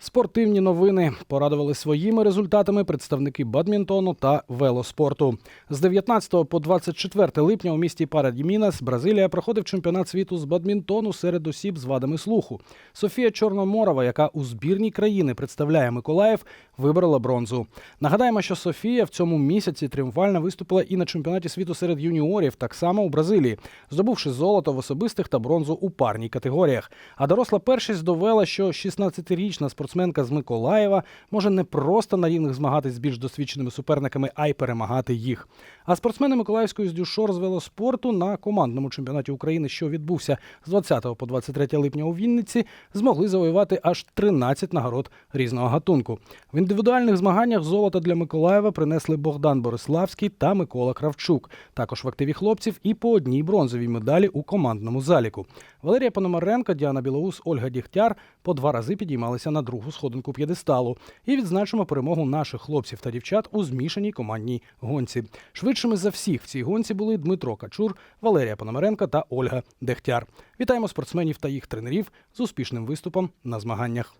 Спортивні новини порадували своїми результатами представники бадмінтону та велоспорту. З 19 по 24 липня у місті Парадімінас, Бразилія, проходив чемпіонат світу з бадмінтону серед осіб з вадами слуху. Софія Чорноморова, яка у збірній країни представляє Миколаїв, вибрала бронзу. Нагадаємо, що Софія в цьому місяці тріумфально виступила і на чемпіонаті світу серед юніорів, так само у Бразилії, здобувши золото в особистих та бронзу у парній категоріях. А доросла першість довела, що 16-річна спортсменка з Миколаєва може не просто на рівних змагатись з більш досвідченими суперниками, а й перемагати їх. А спортсмени Миколаївської з дюшор з велоспорту на командному чемпіонаті України, що відбувся з 20 по 23 липня у Вінниці, змогли завоювати аж 13 нагород різного гатунку. В індивідуальних змаганнях золото для Миколаєва принесли Богдан Бориславський та Микола Кравчук. Також в активі хлопців і по одній бронзовій медалі у командному заліку. Валерія Пономаренко, Діана Білоус, Ольга Дігтяр по два рази підіймалися на другу сходинку п'єдесталу. І відзначимо перемогу наших хлопців та дівчат у змішаній командній гонці. Швидшими за всіх в цій гонці були Дмитро Качур, Валерія Пономаренка та Ольга Дегтяр. Вітаємо спортсменів та їх тренерів з успішним виступом на змаганнях.